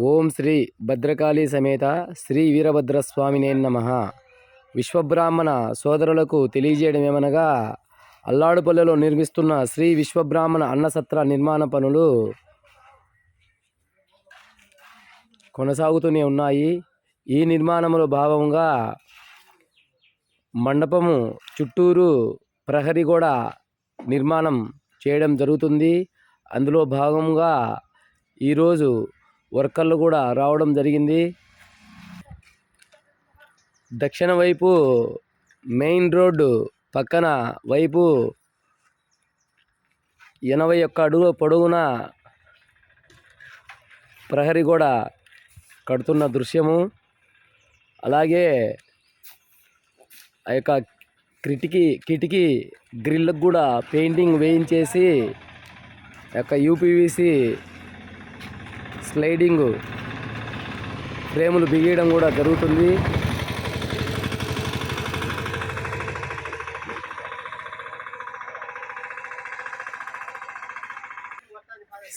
ఓం శ్రీ భద్రకాళి సమేత శ్రీ వీరభద్రస్వామినే నమ. విశ్వబ్రాహ్మణ సోదరులకు తెలియజేయడం ఏమనగా అల్లాడుపల్లెలో నిర్మిస్తున్న శ్రీ విశ్వబ్రాహ్మణ అన్నసత్ర నిర్మాణ పనులు కొనసాగుతూనే ఉన్నాయి. ఈ నిర్మాణంలో భాగంగా మండపము చుట్టూరు ప్రహరీ గోడ నిర్మాణం చేయడం జరుగుతుంది. అందులో భాగంగా ఈరోజు వర్కర్లు కూడా రావడం జరిగింది. దక్షిణ వైపు మెయిన్ రోడ్డు పక్కన వైపు ఎనభై ఒక్క అడుగు పొడవున ప్రహరీ గోడ కడుతున్న దృశ్యము. అలాగే ఆ యొక్క కిటికీ కిటికీ గ్రిల్లకు కూడా పెయింటింగ్ వేయించేసి యొక్క యూపీవీసీ స్లైడింగ్ ఫ్రేములు బిగియడం కూడా జరుగుతుంది.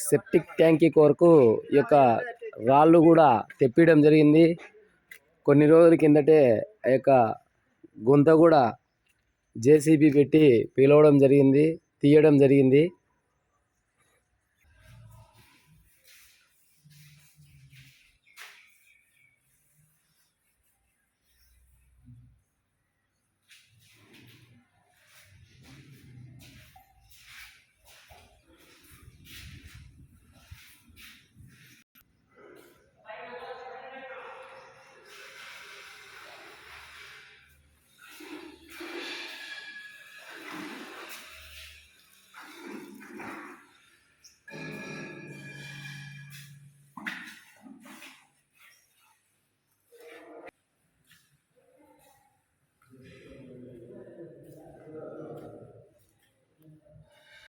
సెప్టిక్ ట్యాంకీ కొరకు ఈ యొక్క రాళ్ళు కూడా తెప్పియడం జరిగింది. కొన్ని రోజుల కిందటే ఆ యొక్క గుంత కూడా జేసీబీ పెట్టి పిలవడం జరిగింది తీయడం జరిగింది.